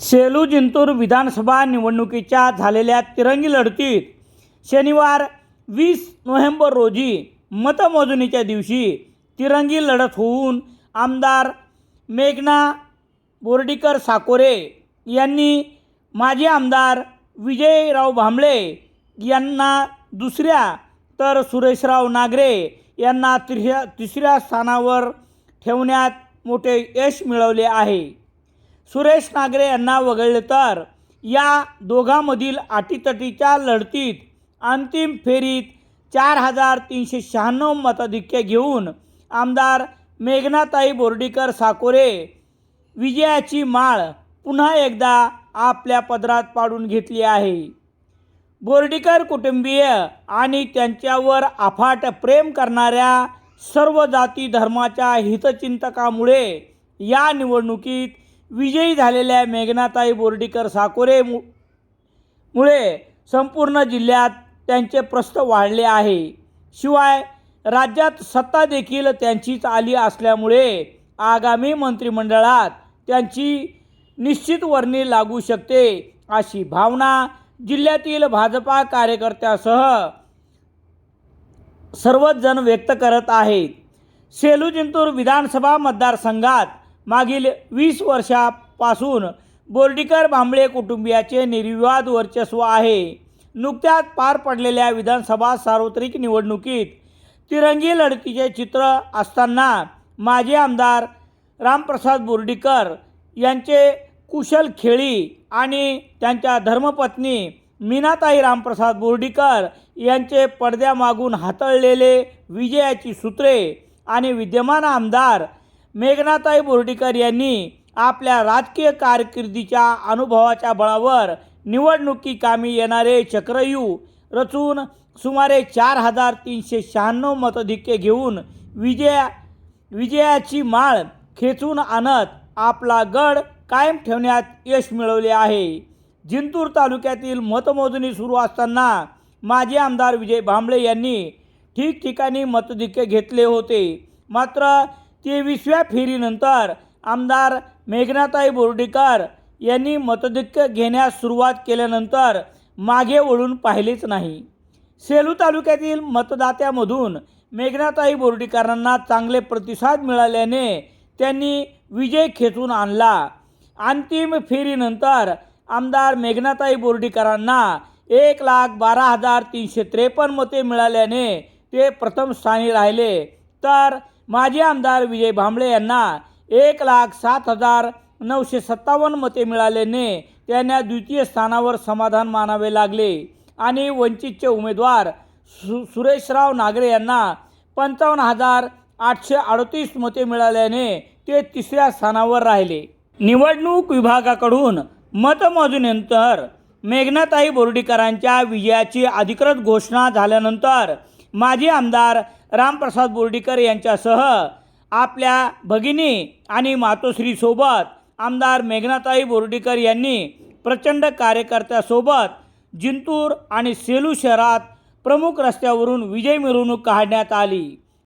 सेलू जिंतूर विधानसभा निवडणुकीच्या झालेल्या तिरंगी लढतीत शनिवार वीस नोव्हेंबर रोजी मतमोजणीच्या दिवशी तिरंगी लढत होऊन आमदार मेघना बोर्डीकर साकोरे यांनी माजी आमदार विजयराव भांबळे यांना दुसऱ्या तर सुरेशराव नागरे यांना तिसऱ्या तिसऱ्या स्थानावर ठेवण्यात मोठे यश मिळवले आहे. सुरेश नागरे यांना वगळले तर या दोघांमधील अटीतटीच्या लढतीत अंतिम फेरीत चार हजार तीनशे शहाण्णव मताधिक्य घेऊन आमदार मेघनाताई बोर्डीकर साकोरे विजयाची माळ पुन्हा एकदा आपल्या पदरात पाडून घेतली आहे. बोर्डीकर कुटुंबीय आणि त्यांच्यावर अफाट प्रेम करणाऱ्या सर्व जाती धर्माच्या हितचिंतकामुळे या निवडणुकीत विजयी झालेल्या मेघनाताई बोर्डीकर साकोरे मु मुळे संपूर्ण जिल्ह्यात त्यांचे प्रस्थ वाढले आहे. शिवाय राज्यात सत्ता देखील त्यांचीच आली असल्यामुळे आगामी मंत्रिमंडळात त्यांची निश्चित वर्णी लागू शकते अशी भावना जिल्ह्यातील भाजपा कार्यकर्त्यासह सर्वच जण व्यक्त करत आहेत. सेलू जिंतूर विधानसभा मतदारसंघात मागील वीस वर्षापासून बोर्डीकर भांबळे कुटुंबियाचे निर्विवाद वर्चस्व आहे. नुकत्याच पार पडलेल्या विधानसभा सार्वत्रिक निवडणुकीत तिरंगी लढतीचे चित्र असताना माजी आमदार रामप्रसाद बोर्डीकर यांचे कुशल खेळी आणि त्यांच्या धर्मपत्नी मीनाताई रामप्रसाद बोर्डीकर यांचे पडद्यामागून हातळलेले विजयाची सूत्रे आणि विद्यमान आमदार मेघनाताई बोर्डीकर यांनी आपल्या राजकीय कारकिर्दीच्या अनुभवाच्या बळावर निवडणुकी कामी येणारे चक्रयू रचून सुमारे चार हजार तीनशे शहाण्णव मतधिक्के घेऊन विजया विजयाची माळ खेचून आणत आपला गड कायम ठेवण्यात यश मिळवले आहे. जिंतूर तालुक्यातील मतमोजणी सुरू असताना माजी आमदार विजय भांबळे यांनी ठिकठिकाणी मतधिक्य घेतले होते. मात्र तेवीसव्या फेरीनंतर आमदार मेघनाताई बोर्डीकर यांनी मतधिक्य घेण्यास सुरुवात केल्यानंतर मागे वळून पाहिलेच नाही. सेलू तालुक्यातील मतदात्यामधून मेघनाताई बोर्डीकरांना चांगले प्रतिसाद मिळाल्याने त्यांनी विजय खेचून आणला. अंतिम फेरीनंतर आमदार मेघनाताई बोर्डीकरांना एक लाख बारा हजार तीनशे त्रेपन्न मते मिळाल्याने ते प्रथम स्थानी राहिले. तर माजी आमदार विजय भांबळे यांना एक लाख सात हजार नऊशे सत्तावन्न मते मिळाल्याने त्यांना द्वितीय स्थानावर समाधान मानावे लागले. आणि वंचितचे उमेदवार सु सुरेशराव नागरे यांना पंचावन्न हजार आठशे अडतीस मते मिळाल्याने ते तिसऱ्या स्थानावर राहिले. निवडणूक विभागाकडून मतमोजणीनंतर मेघनाताई बोर्डीकरांच्या विजयाची अधिकृत घोषणा झाल्यानंतर माजी आमदार रामप्रसाद बोर्डीकर यांच्यासह आपल्या भगिनी आणि मातोश्रीसोबत आमदार मेघनाताई बोर्डीकर यांनी प्रचंड कार्यकर्त्यासोबत जिंतूर आणि सेलू शहरात प्रमुख रस्त्यावरून विजय मिरवणूक काढण्यात आली.